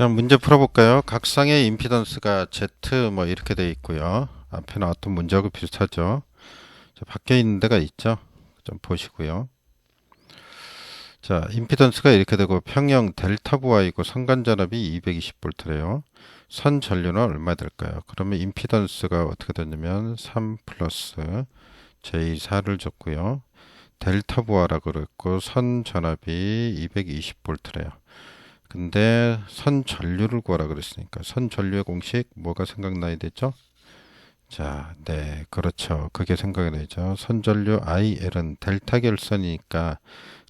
자, 문제 풀어볼까요? 각상의 임피던스가 Z 뭐 이렇게 돼 있고요. 앞에 나왔던 문제하고 비슷하죠. 자, 바뀌어 있는 데가 있죠. 좀 보시고요. 자, 임피던스가 이렇게 되고 평형 델타 부하이고 선간전압이 220V래요. 선 전류는 얼마 될까요? 그러면 임피던스가 어떻게 되냐면 3 플러스 J4를 줬고요. 델타 부하라고 그랬고 선 전압이 220V래요. 근데 선 전류를 구하라 그랬으니까 선 전류의 공식 뭐가 생각나야 되죠? 자, 네, 그렇죠. 그게 생각이 나죠. 선 전류 IL은 델타 결선이니까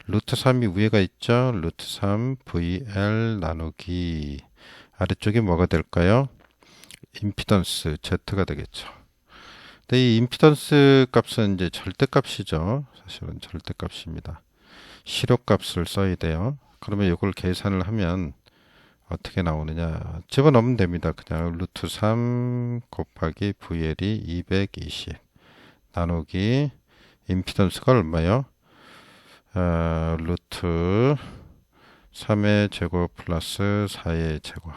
루트 3이 위에가 있죠. 루트 3 VL 나누기 아래쪽에 뭐가 될까요? 임피던스 Z가 되겠죠. 근데 이 임피던스 값은 이제 절대값이죠. 사실은 절대값입니다. 실효값을 써야 돼요. 그러면 이걸 계산을 하면 어떻게 나오느냐 집어넣으면 됩니다. 그냥 루트 3 곱하기 VL이 220 나누기 임피던스가 얼마요? 어, 루트 3의 제곱 플러스 4의 제곱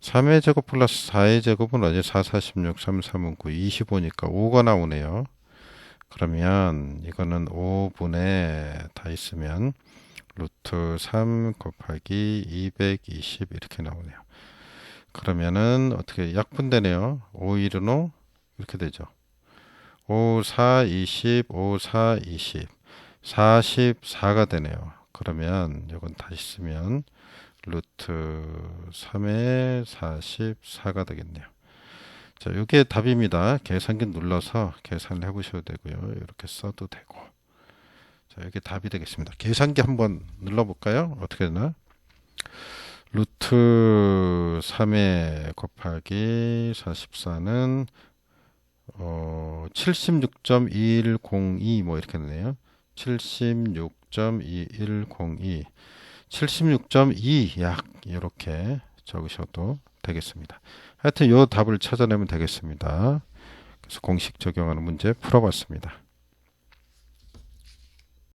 3의 제곱 플러스 4의 제곱은 어제 4, 46, 3, 3은 9, 25니까 5가 나오네요. 그러면 이거는 5분의 다 있으면 루트 3 곱하기 220 이렇게 나오네요. 그러면은 어떻게 약분되네요. 5, 1은 5 이렇게 되죠. 5, 4, 20, 5, 4, 20 44가 되네요. 그러면 이건 다시 쓰면 루트 3에 44가 되겠네요. 자, 이게 답입니다. 계산기 눌러서 계산을 해보셔도 되고요. 이렇게 써도 되고. 자, 이게 답이 되겠습니다. 계산기 한번 눌러볼까요? 어떻게 되나? 루트 3에 곱하기 44는 어, 76.2102 뭐 이렇게 되네요. 76.2102 76.2 약 이렇게 적으셔도 되겠습니다. 하여튼 이 답을 찾아내면 되겠습니다. 그래서 공식 적용하는 문제 풀어봤습니다.